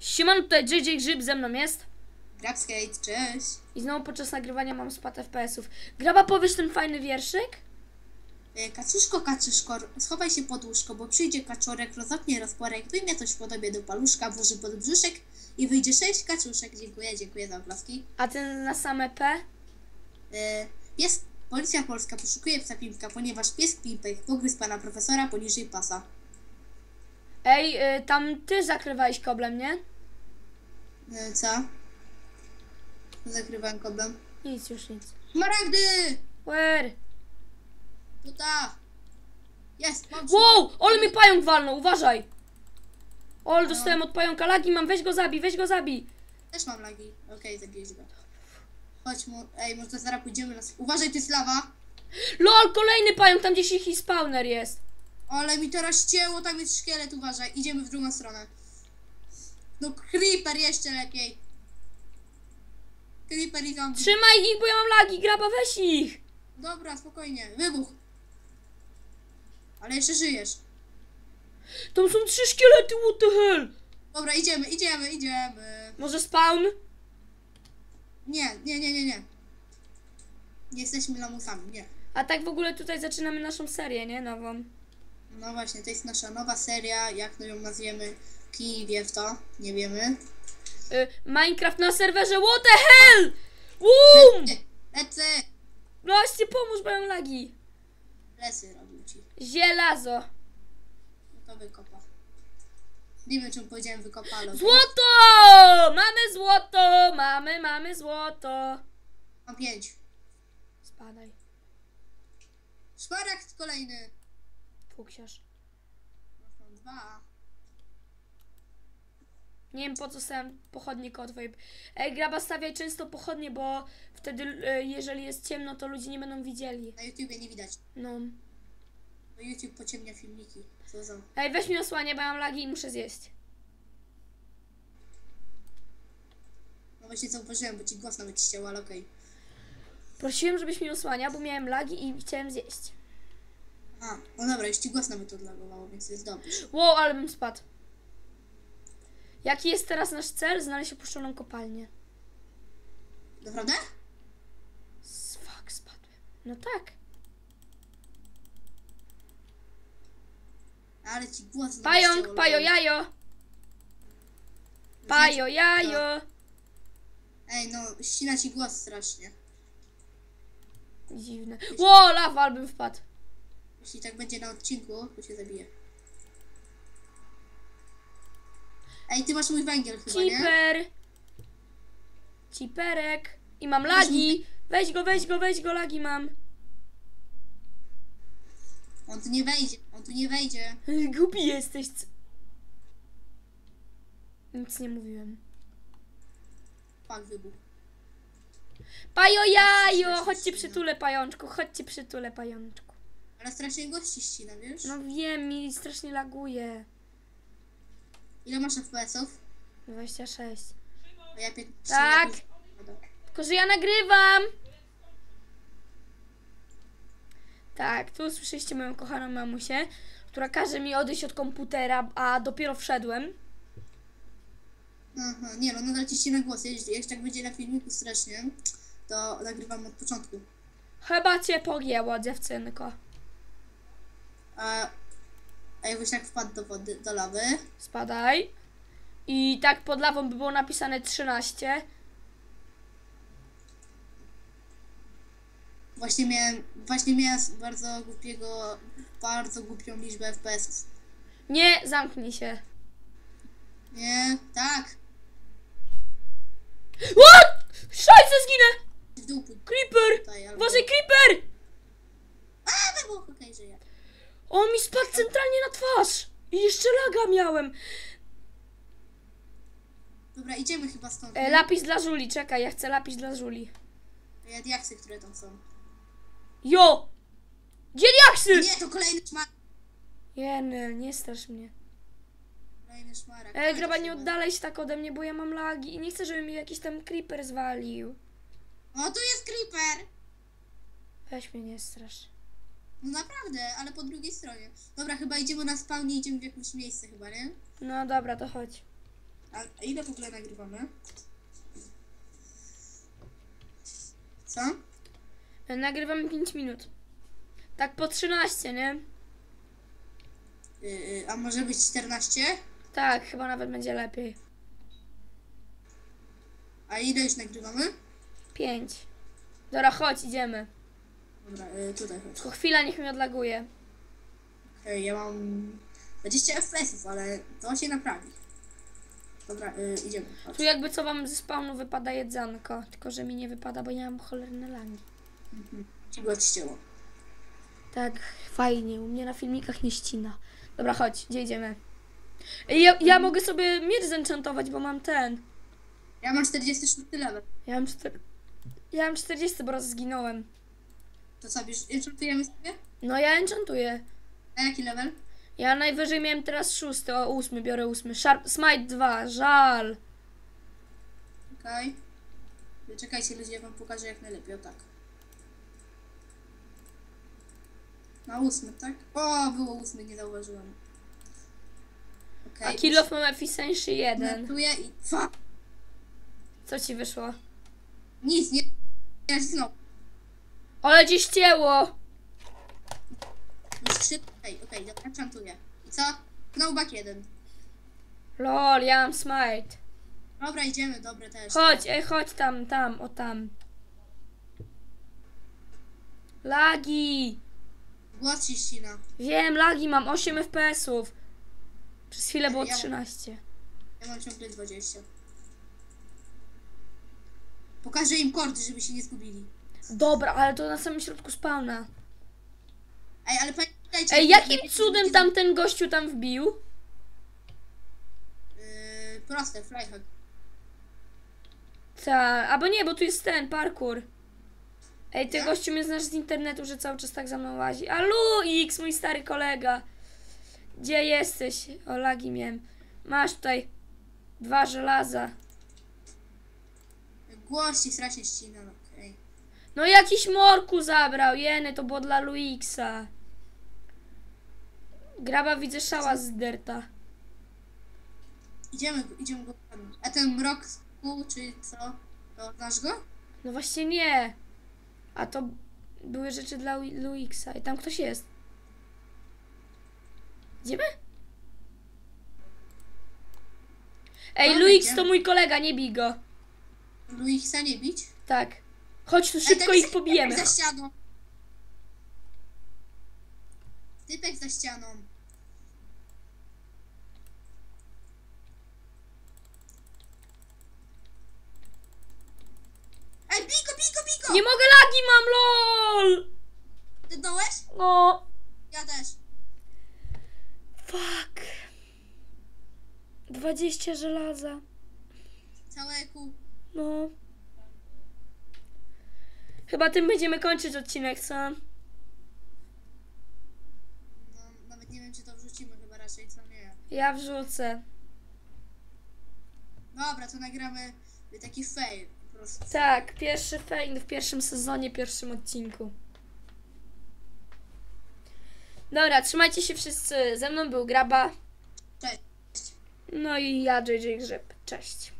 Siemano, tutaj JJ Grzyb ze mną jest. Grabskate, cześć. I znowu podczas nagrywania mam spad FPS-ów. Graba, powiesz ten fajny wierszyk? E, Kaczuszko, kaczuszko, schowaj się pod łóżko, bo przyjdzie kaczorek, rozopnie rozporek, wyjmie coś w podobie do paluszka, włoży pod brzuszek i wyjdzie sześć kaczuszek. Dziękuję, dziękuję za oklaski. A ten na same P? E, Pies, policja polska poszukuje psa Pimpka, ponieważ pies Pimpek pogryzł pana profesora poniżej pasa. Ej, y, tam ty zakrywałeś koblem, nie? E, co? Zakrywałem koblem. Nic, już nic. Szmaragdy! Where? Tuta! Jest, mam Wow, ale mi pająk walnął, uważaj! Ol, dostałem od pająka lagi, mam, weź go zabij, weź go zabij. Też mam lagi. Okej, zabijesz go. Chodź mu. Ej, może zaraz pójdziemy na... Uważaj, to jest lawa. Lol, kolejny pająk, tam gdzieś ich spawner jest. Ale mi teraz cięło, tam jest szkielet, uważaj. Idziemy w drugą stronę. No, creeper jeszcze lepiej. Creeper i zombie. Trzymaj ich, bo ja mam lagi, graba, weź ich. Dobra, spokojnie. Wybuch. Ale jeszcze żyjesz. Tam są trzy szkielety, what the hell? Dobra, idziemy, idziemy, idziemy. Może spawn? Nie, nie, nie, nie, nie. Nie jesteśmy lamusami, nie. A tak w ogóle tutaj zaczynamy naszą serię, nie? Nową. No właśnie, to jest nasza nowa seria, jak ją nazwiemy. Kij wie w to, nie wiemy. Y, Minecraft na serwerze, what the hell? Lecę, lecę. Właśnie pomóż, bo mam lagi. Lesy robił ci. Zielazo. No to wykopa. Nie wiem, czemu powiedziałem wykopalo. Złoto! Mamy złoto! Mamy, mamy złoto. Mam pięć. Spadaj, Szmaragd kolejny. Fuksiarz. Mam dwa. Nie wiem po co stałem pochodnie koło twojej... Ej, graba, stawiaj często pochodnie, bo wtedy, y, jeżeli jest ciemno, to ludzie nie będą widzieli. Na YouTubie nie widać. No. Bo YouTube pociemnia filmiki. Co za... Ej, weź mi osłanie, bo mam lagi i muszę zjeść. No właśnie zauważyłem, bo ci głos nawet ścięło, ale okej. Prosiłem, żebyś mi osłania, bo miałem lagi i chciałem zjeść. A, no dobra, ci głos nawet odlagowało, więc jest dobrze. Wow, ale bym spadł. Jaki jest teraz nasz cel? Znaleźć opuszczoną kopalnię. Naprawdę? S- Fuck, spadłem. No tak. Ale ci głos Pająk, pajo, jajo. Pajo, jajo. Ej, no, ścina ci głos strasznie. Dziwne. Ło, lawa, albym wpadł. Jeśli tak będzie na odcinku, to się zabije. Ej, ty masz mój węgiel chyba, nie? Ciper. Ciperek. I mam lagi. Weź go, weź go, weź go, lagi mam. On tu nie wejdzie, on tu nie wejdzie. Głupi jesteś. c- Nic nie mówiłem. Pak wybuch. Pajo, jajo. Chodźcie przytulę, pajączku. Chodźcie przytulę, pajączku. Ale strasznie gości ścina, wiesz? No wiem, mi strasznie laguje. Ile masz FPS-ów? 26. A ja 15. Tak. Tylko, że ja nagrywam. Tak, tu słyszeliście moją kochaną mamusię, która każe mi odejść od komputera, a dopiero wszedłem. Aha, nie no, nadal ci ścina głos. Jeśli jeśli tak będzie na filmiku strasznie, to nagrywam od początku. Chyba cię pogięło, dziewczynko. Jakbyś tak wpadł do wody, do lawy, Spadaj. I tak pod lawą by było napisane 13. właśnie miałem, właśnie miałem bardzo głupiego, bardzo głupią liczbę FPS. Nie, zamknij się. Nie, tak, What? Szajce, zginę! w Creeper! tutaj, albo... Uważaj, creeper! A, wybuch, okej, żyję. On mi spadł centralnie na twarz. I jeszcze laga miałem. Dobra, idziemy chyba stąd. E, nie? lapis dla Żuli, czekaj, ja chcę lapis dla Żuli. Ja diaksy, które tam są. Jo! Gdzie diaksy? Nie, to kolejny szmar. Jenel, nie strasz mnie. Kolejny szmarek. E, graba, nie oddalaj się tak ode mnie, bo ja mam lagi i nie chcę, żeby mi jakiś tam creeper zwalił. O, tu jest creeper! Weź mnie, nie strasz. No naprawdę, ale po drugiej stronie. Dobra, chyba idziemy na spawnie, idziemy w jakieś miejsce chyba, nie? No dobra, to chodź. A ile w ogóle nagrywamy? Co? Nagrywamy 5 minut. Tak po 13, nie? Yy, a może być 14? Tak, chyba nawet będzie lepiej. A ile już nagrywamy? 5. Dobra, chodź, idziemy. Dobra, yy, tutaj chodź. Tylko chwila, niech mi odlaguje. Okej, ja mam 20 FPS-ów, ale to się naprawi. Dobra, yy, idziemy. Chodź. Tu jakby co wam ze spawnu wypada jedzonko. Tylko, że mi nie wypada, bo nie mam cholerne langi. Ci go odcięło. Tak, fajnie. U mnie na filmikach nie ścina. Dobra, chodź, gdzie idziemy? Ej, Ja, ja mogę sobie miecz zenchantować, bo mam ten. Ja mam 46 level. Ja mam, czter... ja mam 40, bo raz zginąłem. To co, bierz, enchantujemy sobie? No ja enchantuję. A jaki level? Ja najwyżej miałem teraz szósty, o ósmy, biorę ósmy. Sharp, smite 2, żal. Okej. Czekajcie ludzie, ja wam pokażę jak najlepiej, o tak. Na ósmy, tak? O, było ósmy, nie zauważyłem. Okej. A kill of mam efficiency 1. Enchantuje i... Co ci wyszło? Nic, nie... Ja znowu. Ale ci ścięło! Już trzy... Okej, okej, dobra, enchantuję. I co? Knowback jeden. Lol, ja mam smite. Dobra, idziemy, dobre też. Chodź, ej, chodź tam, tam, o tam. Lagi! Głos ci ścina. Wiem, lagi mam 8 FPS-ów. Przez chwilę było Ja mam- 13. Ja mam ciągle 20. Pokażę im kordy, żeby się nie zgubili. Dobra, ale to na samym środku spawna. Ej, ale pamiętajcie... Ej, jakim cudem tam ten gościu tam wbił? Yy, proste, flyhack. Ta, albo nie, bo tu jest ten parkour. Ej, ty gościu mnie znasz z internetu, że cały czas tak za mną łazi. A X, mój stary kolega. Gdzie jesteś? O, lagi miałem. Masz tutaj dwa żelaza. Głos ci strasznie ścina, no. No jakiś morku zabrał, jeny, to było dla Luixa. Graba widzę szała z derta. Idziemy, idziemy go padnąć. A ten mrok z kół, czy co? To znasz go? No właśnie nie. A to były rzeczy dla Lu- Luixa. I tam ktoś jest. Idziemy? Ej, Dobra, Luix idziemy. to mój kolega, nie bij go. Luicha nie bić? Tak. Chodź tu szybko ich pobijemy. Typek za ścianą. Typek za ścianą. Ej, biko, biko, biko! Nie mogę lagi mam, lol! Ty dołeś? No. Ja też. Fuck. 20 żelaza. Całe kół. No. Chyba tym będziemy kończyć odcinek, co? No, nawet nie wiem, czy to wrzucimy chyba raczej, co nie. Ja wrzucę. Dobra, to nagramy taki fail po prostu. Tak, pierwszy fail w pierwszym sezonie, pierwszym odcinku. Dobra, trzymajcie się wszyscy. Ze mną był Graba. Cześć. No i ja, JJ Grzyb. Cześć.